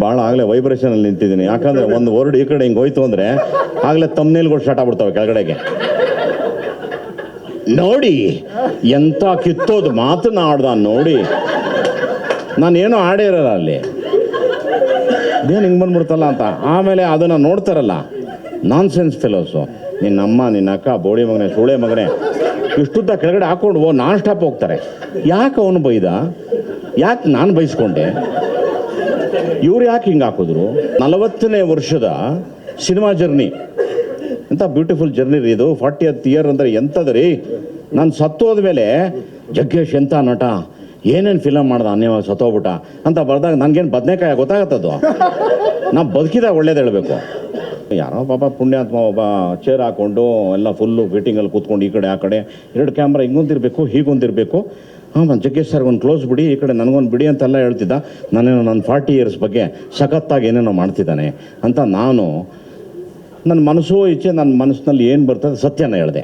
ಭಾಳ ಆಗಲೇ ವೈಬ್ರೇಷನಲ್ಲಿ ನಿಂತಿದ್ದೀನಿ. ಯಾಕಂದ್ರೆ ಒಂದು ವರ್ಡ್ ಈ ಕಡೆ ಹಿಂಗೆ ಹೋಯ್ತು ಅಂದರೆ ಆಗಲೇ ತಮ್ಮನೇಲ್ಗಳು ಸ್ಟಾರ್ಟ್ ಆಗ್ಬಿಡ್ತವೆ ಕೆಳಗಡೆಗೆ. ನೋಡಿ ಎಂತ ಕಿತ್ತೋದು ಮಾತನಾಡ್ದ ನೋಡಿ. ನಾನೇನು ಆಡೇ ಇರಲ್ಲ ಅಲ್ಲಿ. ಏನು ಹಿಂಗೆ ಬಂದ್ಬಿಡ್ತಲ್ಲ ಅಂತ. ಆಮೇಲೆ ಅದನ್ನು ನೋಡ್ತಾರಲ್ಲ. ನಾನ್ ಸೆನ್ಸ್ ಫೆಲೋಸು ನಿನ್ನ ಅಮ್ಮ ನಿನ್ನ ಅಕ್ಕ ಬೋಳಿ ಮಗನೆ ಸೂಳೆ ಮಗನೆ ಇಷ್ಟುದ್ದ ಕೆಳಗಡೆ ಹಾಕೊಂಡು ನಾನ್ ಸ್ಟಾಪ್ ಹೋಗ್ತಾರೆ. ಯಾಕೆ ಅವನು ಬೈದ? ಯಾಕೆ ನಾನು ಬೈಸ್ಕೊಂಡೆ? ಇವ್ರು ಯಾಕೆ ಹಿಂಗೆ ಹಾಕಿದ್ರು? ನಲವತ್ತನೇ ವರ್ಷದ ಸಿನಿಮಾ ಜರ್ನಿ. ಎಂಥ ಬ್ಯೂಟಿಫುಲ್ ಜರ್ನಿ ರೀ ಇದು. ಫಾರ್ಟಿ ಅತ್ ಇಯರ್ ಅಂದರೆ ಎಂಥದ್ರಿ? ನಾನು ಸತ್ತು ಹೋದ್ಮೇಲೆ, ಜಗ್ಗೇಶ್ ಎಂಥ ನಟ? ಏನೇನು ಫಿಲಮ್ ಮಾಡ್ದ? ಅನ್ಯವಾಗಿ ಸತ್ತೋಗ್ಬಿಟ್ಟ. ಅಂತ ಬರ್ದಾಗ ನನಗೇನು ಬದನೇಕಾಯಿ ಗೊತ್ತಾಗತ್ತದು? ನಾ ಬದುಕಿದಾಗ ಒಳ್ಳೇದು ಹೇಳಬೇಕು. ಯಾರೋ ಪಾಪ ಪುಣ್ಯಾತ್ಮ ಒಬ್ಬ ಚೇರ್ ಹಾಕೊಂಡು ಎಲ್ಲ ಫುಲ್ಲು ವೇಟಿಂಗಲ್ಲಿ ಕೂತ್ಕೊಂಡು ಈ ಕಡೆ, ಆ ಕಡೆ. ಎರಡು ಕ್ಯಾಮ್ರಾ ಹಿಂಗೊಂದಿರಬೇಕು, ಹೀಗೊಂದಿರಬೇಕು. ಹಾಂ ಜಗ್ಗೇಶ್ ಸರ್ ಒಂದು ಕ್ಲೋಸ್ ಬಿಡಿ, ಈ ಕಡೆ ನನಗೊಂದು ಬಿಡಿ ಅಂತೆಲ್ಲ ಹೇಳ್ತಿದ್ದ. ನಾನೇನೋ ನನ್ನ ಫಾರ್ಟಿ ಇಯರ್ಸ್ ಬಗ್ಗೆ ಸಖತ್ತಾಗಿ ಏನೇನೋ ಮಾಡ್ತಿದ್ದಾನೆ ಅಂತ ನಾನು ನನ್ನ ಮನಸ್ಸು ಇಚ್ಛೆ ನನ್ನ ಮನಸ್ಸಿನಲ್ಲಿ ಏನು ಬರ್ತದೆ ಸತ್ಯನ ಹೇಳಿದೆ.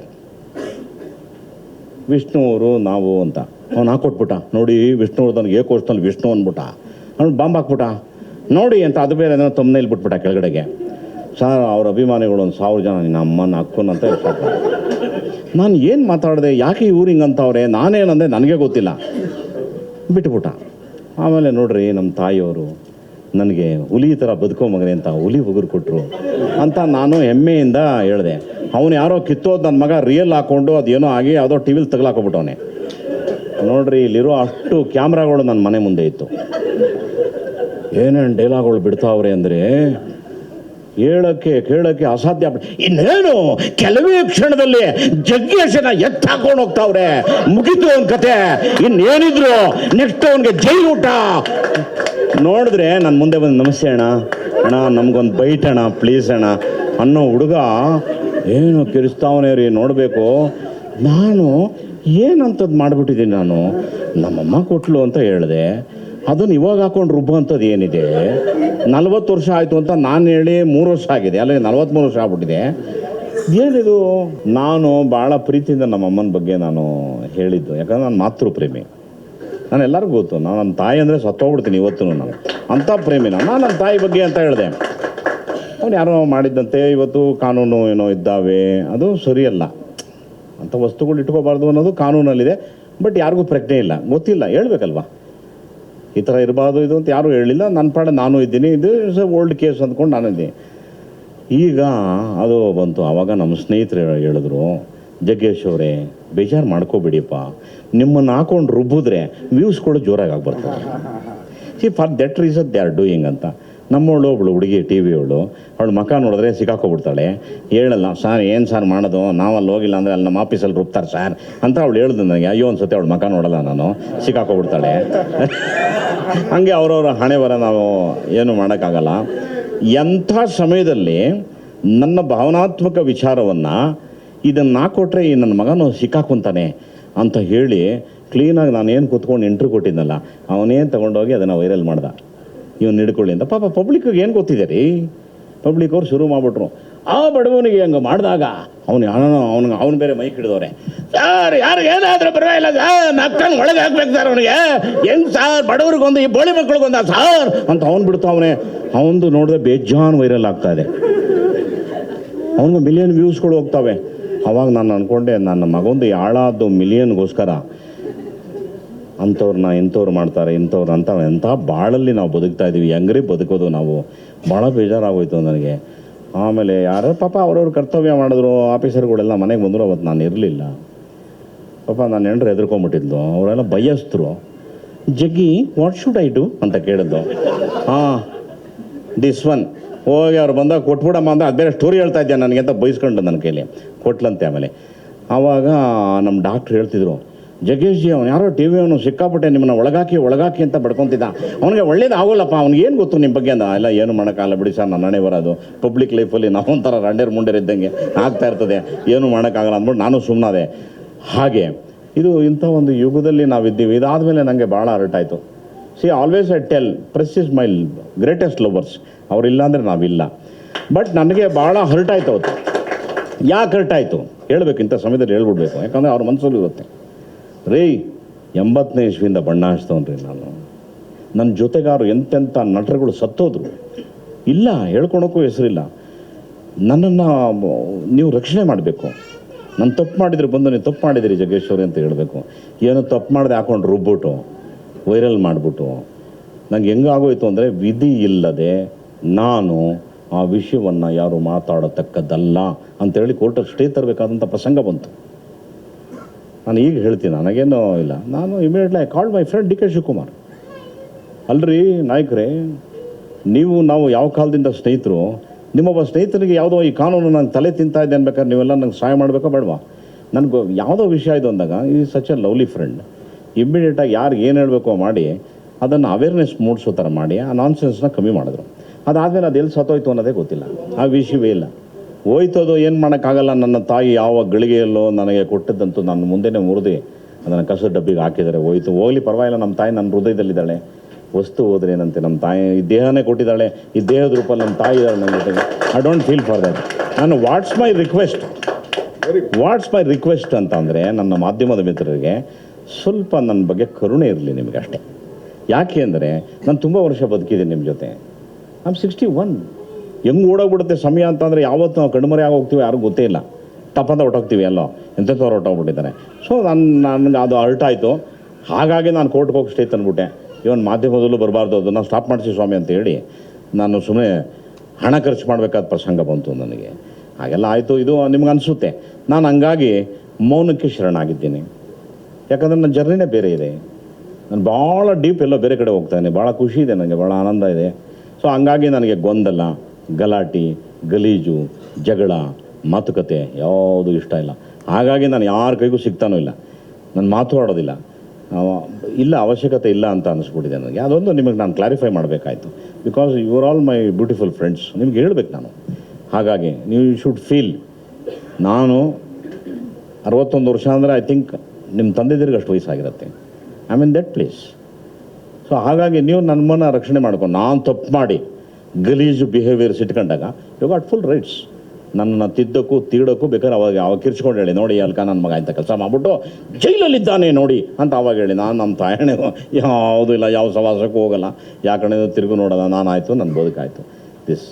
ವಿಷ್ಣು ಅವರು ನಾವು ಅಂತ. ಅವ್ನು ಹಾಕೊಟ್ಬಿಟ್ಟ. ನೋಡಿ ವಿಷ್ಣು ನನಗೆ ಏಕೋಷ್ನಲ್ಲಿ ವಿಷ್ಣು ಅಂದ್ಬಿಟ್ಟ. ಅವ್ನು ಬಾಂಬ್ ಹಾಕ್ಬಿಟ್ಟ. ನೋಡಿ ಅಂತ, ಅದು ಬೇರೆ ಏನೋ ತಮ್ಮನೇಲಿ ಬಿಟ್ಬಿಟ್ಟ ಕೆಳಗಡೆಗೆ. ಸರ್ ಅವ್ರ ಅಭಿಮಾನಿಗಳು ಒಂದು ಸಾವಿರ ಜನ ನಿನ್ನ ಅಮ್ಮನ ಅಕ್ಕನ ಅಂತ ಹೇಳ್ತಾರೆ. ನಾನು ಏನು ಮಾತಾಡಿದೆ? ಯಾಕೆ ಇವ್ರು ಹಿಂಗಂತವ್ರೆ ನಾನೇನಂದೆ ನನಗೆ ಗೊತ್ತಿಲ್ಲ. ಬಿಟ್ಬಿಟ್ಟ. ಆಮೇಲೆ ನೋಡ್ರಿ ನಮ್ಮ ತಾಯಿಯವರು ನನಗೆ ಹುಲಿ ಥರ ಬದುಕೋ ಮಗನೆ ಅಂತ ಹುಲಿ ಉಗುರು ಕೊಟ್ಟರು ಅಂತ ನಾನು ಹೆಮ್ಮೆಯಿಂದ ಹೇಳಿದೆ. ಅವನು ಯಾರೋ ಕಿತ್ತೋದು ನನ್ನ ಮಗ ರಿಯಲ್ ಹಾಕ್ಕೊಂಡು ಅದೇನೋ ಆಗಿ ಯಾವುದೋ ಟಿ ವಿಲಿ ತಗಲಾಕೊಬಿಟ್ಟವನೆ. ನೋಡ್ರಿ, ಇಲ್ಲಿರೋ ಅಷ್ಟು ಕ್ಯಾಮ್ರಾಗಳು ನನ್ನ ಮನೆ ಮುಂದೆ ಇತ್ತು. ಏನೇನು ಡೈಲಾಗ್ಗಳು ಬಿಡ್ತಾವ್ರೆ ಅಂದರೆ ಹೇಳಕ್ಕೆ, ಕೇಳಕ್ಕೆ ಅಸಾಧ್ಯ ಇನ್ನೇನು? ಕೆಲವೇ ಕ್ಷಣದಲ್ಲಿ ಜಗ್ಗೇಶನ ಎತ್ತ ಹಾಕೊಂಡು ಹೋಗ್ತಾವ್ರೆ. ಮುಗಿತು ಅವನ ಕತೆ. ಇನ್ನೇನಿದ್ರು ನೆಕ್ಸ್ಟ್ ಅವನಿಗೆ ಜೈ ಊಟ. ನೋಡಿದ್ರೆ ನನ್ನ ಮುಂದೆ ಬಂದು ನಮಸ್ತೆ ಅಣ್ಣ. ಅಣ್ಣ, ನಮ್ಗೊಂದು ಬೈಟ್ ಅಣ್ಣ ಪ್ಲೀಸ್ ಅಣ್ಣ. ಅನ್ನೋ ಹುಡುಗ ಏನು ಕಿರಿಸ್ತಾವನೇ ರೀ ನೋಡಬೇಕು. ನಾನು ಏನಂತದ್ದು ಮಾಡಿಬಿಟ್ಟಿದ್ದೀನಿ ನಾನು. ನಮ್ಮಮ್ಮ ಕೊಟ್ಲು ಅಂತ ಹೇಳಿದೆ. ಅದನ್ನು ಇವಾಗ ಹಾಕೊಂಡು ರುಬ್ಬುವಂಥದ್ದು ಏನಿದೆ? ನಲ್ವತ್ತು ವರ್ಷ ಆಯಿತು ಅಂತ ನಾನು ಹೇಳಿ ಮೂರು ವರ್ಷ ಆಗಿದೆ. ಅಲ್ಲ ನಲ್ವತ್ತ್ಮೂರು ವರ್ಷ ಆಗ್ಬಿಟ್ಟಿದೆ. ಏನಿದು? ನಾನು ಭಾಳ ಪ್ರೀತಿಯಿಂದ ನಮ್ಮ ಅಮ್ಮನ ಬಗ್ಗೆ ನಾನು ಹೇಳಿದ್ದು. ಯಾಕಂದ್ರೆ ನಾನು ಮಾತೃ ಪ್ರೇಮಿ ನಾನು ಎಲ್ಲರಿಗೂ ಗೊತ್ತು. ನಾನು ನನ್ನ ತಾಯಿ ಅಂದರೆ ಸತ್ತೋಗ್ಬಿಡ್ತೀನಿ ಇವತ್ತು ನಾನು. ಅಂಥ ಪ್ರೇಮಿ ನಾನು. ನಾನು ನನ್ನ ತಾಯಿ ಬಗ್ಗೆ ಅಂತ ಹೇಳಿದೆ. ಅವ್ನು ಯಾರೋ ಮಾಡಿದ್ದಂತೆ ಇವತ್ತು ಕಾನೂನು ಏನೋ ಇದ್ದಾವೆ. ಅದು ಸರಿಯಲ್ಲ. ಅಂಥ ವಸ್ತುಗಳು ಇಟ್ಕೋಬಾರ್ದು ಅನ್ನೋದು ಕಾನೂನಲ್ಲಿದೆ. ಬಟ್ ಯಾರಿಗೂ ಪ್ರಜ್ಞೆ ಇಲ್ಲ. ಗೊತ್ತಿಲ್ಲ. ಹೇಳ್ಬೇಕಲ್ವಾ? ಈ ಥರ ಇರಬಾರ್ದು ಇದು ಅಂತ ಯಾರೂ ಹೇಳಿಲ್ಲ ನನ್ನ ಪಾಡ ನಾನು ಇದ್ದೀನಿ. ಇದು ಇಸ್ ಓಲ್ಡ್ ಕೇಸ್ ಅಂದ್ಕೊಂಡು ನಾನು ಇದ್ದೀನಿ. ಈಗ ಅದು ಬಂತು. ಆವಾಗ ನಮ್ಮ ಸ್ನೇಹಿತರು ಹೇಳಿದ್ರು ಜಗ್ಗೇಶ್ ಅವರೇ ಬೇಜಾರು ಮಾಡ್ಕೋಬಿಡಿಯಪ್ಪ ನಿಮ್ಮನ್ನು ಹಾಕೊಂಡು ರುಬ್ಬಿದ್ರೆ ವ್ಯೂಸ್ಗಳು ಜೋರಾಗಿ ಆಗ್ಬರ್ತದೆ. See for that reason they are doing ಅಂತ. ನಮ್ಮವಳು ಒಬ್ಬಳು ಹುಡುಗಿ ಟಿ ವಿಯವಳು ಅವಳು ಮಕ ನೋಡಿದ್ರೆ ಸಿಕ್ಕಾಕೊಬಿಡ್ತಾಳೆ ಹೇಳಲ್ಲ, ಸರ್, ಏನು ಸರ್ ಮಾಡೋದು? ನಾವು ಅಲ್ಲಿ ಹೋಗಿಲ್ಲ ಅಂದರೆ ಅಲ್ಲಿ ನಮ್ಮ ಆಫೀಸಲ್ಲಿ ರುಬ್ತಾರೆ ಸರ್. ಅಂತ ಅವಳು ಹೇಳ್ದು ನನಗೆ. ಅಯ್ಯೋ ಅನ್ಸುತ್ತೆ, ಅವಳು ಮಕ ನೋಡಲ್ಲ ನಾನು. ಸಿಕ್ಕಾಕೊಬಿಡ್ತಾಳೆ ಹಂಗೆ ಅವರವ್ರ ಹಣೆ ಬರ ನಾವು ಏನು ಮಾಡೋಕ್ಕಾಗಲ್ಲ. ಎಂಥ ಸಮಯದಲ್ಲಿ ನನ್ನ ಭಾವನಾತ್ಮಕ ವಿಚಾರವನ್ನು ಇದನ್ನು ಕೊಟ್ಟರೆ ಈ ನನ್ನ ಮಗನು ಸಿಕ್ಕಾಕೊಂತಾನೆ ಅಂತ ಹೇಳಿ ಕ್ಲೀನಾಗಿ ನಾನು ಏನು ಕೂತ್ಕೊಂಡು ಇಂಟ್ರ್ಯೂ ಕೊಟ್ಟಿದ್ದಲ್ಲ, ಅವನೇನು ತೊಗೊಂಡೋಗಿ ಅದನ್ನು ವೈರಲ್ ಮಾಡ್ದ. ಇವನು ಹಿಡ್ಕೊಳ್ಳಿ ಅಂತ. ಪಾಪ ಪಬ್ಲಿಕ್ಗೆ ಏನು ಗೊತ್ತಿದೆ ರೀ? ಪಬ್ಲಿಕ್ ಅವ್ರು ಶುರು ಮಾಡಿಬಿಟ್ರು. ಆ ಬಡವನಿಗೆ ಹಂಗೆ ಮಾಡಿದಾಗ ಅವನು ಯಾರೋ ಅವನಿಗೆ ಅವನು ಬೇರೆ ಮೈಕ್ ಹಿಡಿದವ್ರೆ. ಸರ್, ಯಾರು ಏನಾದರೂ ಪರವಾಗಿಲ್ಲ ಸರ್, ನಕ್ಕನ್ ಒಳಗೆ ಹಾಕ್ಬೇಕು ಸರ್ ಅವನಿಗೆ. ಹೆಂಗ್ ಸರ್, ಬಡವ್ರಿಗೊಂದು, ಈ ಬೋಳಿ ಮಕ್ಳಿಗೊಂದ ಸರ್? ಅಂತ ಅವ್ನು ಬಿಡ್ತಾವನೆ ಅವನದು ನೋಡಿದ್ರೆ ಬೇಜಾನ್ ವೈರಲ್ ಆಗ್ತಾ ಇದೆ. ಅವನಿಗೆ ಮಿಲಿಯನ್ ವ್ಯೂಸ್ಗಳು ಹೋಗ್ತವೆ. ಅವಾಗ ನಾನು ಅಂದ್ಕೊಂಡೆ ನನ್ನ ಮಗೊಂದು ಯಾಳಾದ್ದು ಮಿಲಿಯನ್ಗೋಸ್ಕರ ಅಂಥವ್ರನ್ನ ಇಂಥವ್ರು ಮಾಡ್ತಾರೆ, ಇಂಥವ್ರು ಅಂತ ಎಂಥ ಬಾಳಲ್ಲಿ ನಾವು ಬದುಕ್ತಾ ಇದ್ದೀವಿ. ಹೆಂಗ್ರಿ ಬದುಕೋದು ನಾವು? ಭಾಳ ಬೇಜಾರಾಗೋಯ್ತು ನನಗೆ. ಆಮೇಲೆ ಯಾರೋ ಪಾಪ ಅವ್ರವ್ರ ಕರ್ತವ್ಯ ಮಾಡಿದ್ರು, ಆಫೀಸರ್ಗಳೆಲ್ಲ ಮನೆಗೆ ಬಂದರು, ಅವತ್ತು ನಾನು ಇರಲಿಲ್ಲ. ಪಾಪ ನಾನು ಹೆಂಡ್ರು ಹೆದರ್ಕೊಂಬಿಟ್ಟಿದ್ಲು. ಅವರೆಲ್ಲ ಬಯಸ್ತರು. ಜಗ್ಗಿ ವಾಟ್ ಶುಡ್ ಐ ಡು ಅಂತ ಕೇಳಿದ್ದು ಹಾಂ ದಿಸ್ ಒನ್ ಹೋಗಿ ಅವ್ರು ಬಂದಾಗ, ಕೊಟ್ಬಿಡಮ್ಮ ಅಂದ್ರೆ ಅದು ಬೇರೆ ಸ್ಟೋರಿ ಹೇಳ್ತಾ ಇದ್ದೆ ನನಗೆ? ಅಂತ ಬೈಸ್ಕೊಂಡು ನನ್ನ ಕೈಲಿ. ಕೊಟ್ಲಂತೆ ಆಮೇಲೆ. ಆವಾಗ ನಮ್ಮ ಡಾಕ್ಟ್ರು ಹೇಳ್ತಿದ್ರು ಜಗ್ಗೇಶ್ ಜಿ ಅವ್ನು ಯಾರೋ ಟಿ ವಿ ಅವನು ಸಿಕ್ಕಾಪಟ್ಟೆ ನಿಮ್ಮನ್ನ ಒಳಗಾಕಿ ಒಳಗಾಕಿ ಅಂತ ಬಡ್ಕೊತಿದ್ದ ಅವನಿಗೆ ಒಳ್ಳೇದು ಆಗೋಲ್ಲಪ್ಪ, ಅವ್ನಿಗೆ ಏನು ಗೊತ್ತು ನಿಮ್ಮ ಬಗ್ಗೆ ಅಂದ ಎಲ್ಲ ಏನು ಮಾಡೋಕ್ಕಾಗಲ್ಲ ಬಿಡಿ ಸರ್ ನನ್ನ ಹಣೆ ಬರೋದು. ಪಬ್ಲಿಕ್ ಲೈಫಲ್ಲಿ ನಾವೊಂಥರ ರಂಡೇರ್ ಮುಂಡೇರ್ ಇದ್ದಂಗೆ ಆಗ್ತಾ ಇರ್ತದೆ. ಏನು ಮಾಡೋಕ್ಕಾಗಲ್ಲ ಅಂದ್ಬಿಟ್ಟು ನಾನು ಸುಮ್ಮನಾದೆ ಹಾಗೆ, ಇದು ಇಂಥ ಒಂದು ಯುಗದಲ್ಲಿ ನಾವಿದ್ದೀವಿ. ಇದಾದಮೇಲೆ ನನಗೆ ಭಾಳ ಹರ್ಟಾಯಿತು see always I tell press is my greatest lovers ಅವರಿಲ್ಲ ಅಂದರೆ ನಾವಿಲ್ಲ. ಬಟ್ ನನಗೆ ಭಾಳ ಹರ್ಟ್ ಆಯ್ತು ಅವತ್ತು. ಯಾಕೆ ಹರ್ಟ್ ಆಯಿತು ಹೇಳ್ಬೇಕು, ಇಂಥ ಸಮಯದಲ್ಲಿ ಹೇಳ್ಬಿಡ್ಬೇಕು. ಯಾಕಂದರೆ ಅವ್ರ ಮನಸ್ಸಲ್ಲಿ ಇರುತ್ತೆ ರೀ, ಎಂಬತ್ತನೇ ಇಸ್ವಿಯಿಂದ ಬಣ್ಣ ಹಚ್ತವನ್ರಿ ನಾನು. ನನ್ನ ಜೊತೆಗಾರು ಎಂತೆಂಥ ನಟರುಗಳು ಸತ್ತೋದ್ರು. ಇಲ್ಲ ಹೇಳ್ಕೊಳಕ್ಕೂ ಹೆಸರಿಲ್ಲ. ನನ್ನನ್ನು ನೀವು ರಕ್ಷಣೆ ಮಾಡಬೇಕು. ನಾನು ತಪ್ಪು ಮಾಡಿದರೆ ಬಂದು ನೀವು ತಪ್ಪು ಮಾಡಿದಿರಿ ಜಗ್ಗೇಶ್ವರಿ ಅಂತ ಹೇಳಬೇಕು. ಏನು ತಪ್ಪು ಮಾಡಿದೆ ಹಾಕೊಂಡು ರುಬ್ಬಿಟ್ಟು ವೈರಲ್ ಮಾಡಿಬಿಟ್ಟು. ನಂಗೆ ಹೆಂಗಾಗೋಯ್ತು ಅಂದರೆ ವಿಧಿ ಇಲ್ಲದೆ ನಾನು ಆ ವಿಷಯವನ್ನು ಯಾರು ಮಾತಾಡತಕ್ಕದ್ದಲ್ಲ ಅಂತೇಳಿ ಕೋರ್ಟಲ್ಲಿ ಸ್ಟೇ ತರಬೇಕಾದಂಥ ಪ್ರಸಂಗ ಬಂತು. ನಾನು ಈಗ ಹೇಳ್ತೀನಿ, ನನಗೇನೋ ಇಲ್ಲ. ನಾನು immediately I called my friend D K Shivakumar ಅಲ್ರಿ ನಾಯಕರೇ, ನೀವು, ನಾವು ಯಾವ ಕಾಲದಿಂದ ಸ್ನೇಹಿತರು, ನಿಮ್ಮೊಬ್ಬ ಸ್ನೇಹಿತರಿಗೆ ಯಾವುದೋ ಈ ಕಾನೂನು ನಂಗೆ ತಲೆ ತಿಂತಾ ಇದೆ ಅನ್ಬೇಕಾದ್ರೆ ನೀವೆಲ್ಲ ನಂಗೆ ಸಹಾಯ ಮಾಡಬೇಕಾ ಬೇಡವಾ? ನನಗೆ ಯಾವುದೋ ವಿಷಯ ಇದು ಅಂದಾಗ ಈ ಸಚ್ ಎ ಲವ್ಲಿ ಫ್ರೆಂಡ್ ಇಮ್ಮಿಡಿಯೇಟಾಗಿ ಯಾರಿಗೆ ಏನು ಹೇಳಬೇಕೋ ಮಾಡಿ, ಅದನ್ನು ಅವೇರ್ನೆಸ್ ಮೂಡಿಸೋ ಥರ ಮಾಡಿ, ಆ ನಾನ್ಸೆನ್ಸ್ನ ಕಮ್ಮಿ ಮಾಡಿದ್ರು. ಅದಾದಮೇಲೆ ಅದು ಎಲ್ಲಿ ಸತ್ತೋಯ್ತು ಅನ್ನೋದೇ ಗೊತ್ತಿಲ್ಲ. ಆ ವಿಷಯವೇ ಇಲ್ಲ. ಹೋಯ್ತದು ಏನು ಮಾಡೋಕ್ಕಾಗಲ್ಲ ನನ್ನ ತಾಯಿ ಯಾವ ಗಳಿಗೆಯಲ್ಲೋ ನನಗೆ ಕೊಟ್ಟಿದ್ದಂತೂ ನಾನು ಮುಂದೆನೇ ಮುರಿದು ಅದನ್ನು ಕಸದ ಡಬ್ಬಿಗೆ ಹಾಕಿದ್ದಾರೆ. ಹೋಯ್ತು. ಹೋಗಲಿ, ಪರವಾಗಿಲ್ಲ. ನಮ್ಮ ತಾಯಿ ನನ್ನ ಹೃದಯದಲ್ಲಿದ್ದಾಳೆ. ವಸ್ತು ಹೋದ್ರೆ ಏನಂತೆ? ನಮ್ಮ ತಾಯಿ ಈ ದೇಹನೇ ಕೊಟ್ಟಿದ್ದಾಳೆ. ಈ ದೇಹದ ರೂಪದಲ್ಲಿ ನಮ್ಮ ತಾಯಿ ಇದ್ದಾಳೆ ನನ್ನ ಜೊತೆಗೆ. I don't feel for that ನಾನು what's my request what's my request ಅಂತ ಅಂದರೆ ನನ್ನ ಮಾಧ್ಯಮದ ಮಿತ್ರರಿಗೆ ಸ್ವಲ್ಪ ನನ್ನ ಬಗ್ಗೆ ಕರುಣೆ ಇರಲಿ ನಿಮಗೆ ಅಷ್ಟೇ. ಯಾಕೆ ಅಂದರೆ ನಾನು ತುಂಬ ವರ್ಷ ಬದುಕಿದ್ದೀನಿ ನಿಮ್ಮ ಜೊತೆ. ಐ ಸಿಕ್ಸ್ಟಿ ಒನ್ ಹೆಂಗೆ ಓಡೋಗ್ಬಿಡುತ್ತೆ ಸಮಯ ಅಂತಂದರೆ ಯಾವತ್ತು ನಾವು ಕಣ್ಮರೆ ಆಗಿ ಹೋಗ್ತೀವಿ ಯಾರಿಗೂ ಗೊತ್ತೇ ಇಲ್ಲ. ತಪ್ಪಂತ ಹೊಟ್ಟೋಗ್ತೀವಿ ಎಲ್ಲೋ. ಎಂಥವ್ರು ಹೊಟ್ಟೋಗ್ಬಿಟ್ಟಿದ್ದಾರೆ ಸೊ ನಾನು, ನನಗೆ ಅದು ಅರ್ಟ್ ಆಯಿತು. ಹಾಗಾಗಿ ನಾನು ಕೋರ್ಟ್ಗೆ ಹೋಗಿ ಸ್ಟೇಟ್ ತಂದ್ಬಿಟ್ಟೆ. ಇವನ್ ಮಾಧ್ಯಮದಲ್ಲೂ ಬರಬಾರ್ದು, ಅದನ್ನು ಸ್ಟಾಪ್ ಮಾಡಿಸಿ ಸ್ವಾಮಿ ಅಂತ ಹೇಳಿ ನಾನು ಸುಮ್ಮನೆ ಹಣ ಖರ್ಚು ಮಾಡಬೇಕಾದ ಪ್ರಸಂಗ ಬಂತು ನನಗೆ. ಹಾಗೆಲ್ಲ ಆಯಿತು. ಇದು ನಿಮ್ಗೆ ಅನಿಸುತ್ತೆ. ನಾನು ಹಂಗಾಗಿ ಮೌನಕ್ಕೆ ಶರಣಾಗಿದ್ದೀನಿ. ಯಾಕಂದರೆ ನನ್ನ ಜರ್ನಿನೇ ಬೇರೆ ಇದೆ. ನಾನು ಭಾಳ ಡೀಪ್ ಎಲ್ಲೋ ಬೇರೆ ಕಡೆ ಹೋಗ್ತಾನೆ ಭಾಳ ಖುಷಿ ಇದೆ ನನಗೆ, ಭಾಳ ಆನಂದ ಇದೆ. ಸೊ ಹಂಗಾಗಿ ನನಗೆ ಗೊಂದಲ. ಗಲಾಟೆ, ಗಲೀಜು, ಜಗಳ, ಮಾತುಕತೆ ಯಾವುದು ಇಷ್ಟ ಇಲ್ಲ. ಹಾಗಾಗಿ ನಾನು ಯಾರ ಕೈಗೂ ಸಿಗ್ತಾನೂ ಇಲ್ಲ. ನಾನು ಮಾತು ಆಡೋದಿಲ್ಲ. ಇಲ್ಲ, ಅವಶ್ಯಕತೆ ಇಲ್ಲ ಅಂತ ಅನಿಸ್ಬಿಟ್ಟಿದೆ ನನಗೆ. ಅದೊಂದು ನಿಮಗೆ ನಾನು clarify ಮಾಡಬೇಕಾಯ್ತು. Because you are all my beautiful friends ನಿಮ್ಗೆ ಹೇಳ್ಬೇಕು ನಾನು. ಹಾಗಾಗಿ ನೀವು ಶುಡ್ ಫೀಲ್ ನಾನು ಅರವತ್ತೊಂದು ವರ್ಷ ಅಂದರೆ ಐ ಥಿಂಕ್ ನಿಮ್ಮ ತಂದೆದಿರಿಗೆ ಅಷ್ಟು ವಯಸ್ಸಾಗಿರುತ್ತೆ. I mean that place so ಹಾಗಾಗಿ ನೀವು ನಮ್ಮನ್ನು ರಕ್ಷಣೆ ಮಾಡ್ಕೊಂಡು ನಾನು ತಪ್ಪು ಮಾಡಿ. ಗಲೀಜು ಬಿಹೇವಿಯರ್ಸ್ ಇಟ್ಕೊಂಡಾಗ ಯು ಗಾಟ್ ಫುಲ್ ರೈಟ್ಸ್ ನನ್ನ ತಿದ್ದಕ್ಕೂ ತೀಡಕ್ಕೂ ಬೇಕಾದ್ರೆ ಅವಾಗ ಅವಾಗ ಕಿರ್ಚ್ಕೊಂಡು ಹೇಳಿ, ನೋಡಿ ಅಲ್ಕ ನನ್ನ ಮಗ ಅಂತ ಕೆಲಸ ಮಾಡ್ಬಿಟ್ಟು ಜೈಲಲ್ಲಿದ್ದಾನೆ ನೋಡಿ ಅಂತ ಅವಾಗ ಹೇಳಿ. ನಾನು ನಮ್ಮ ತಾಯಣೆ ಯಾವುದೂ ಇಲ್ಲ, ಯಾವ ಸವಾಸಕ್ಕೂ ಹೋಗಲ್ಲ. ಯಾಕಡೆ ತಿರುಗು ನೋಡೋಣ ನಾನು ಆಯಿತು ನನ್ನ ಬದುಕಾಯಿತು. ದಿಸ್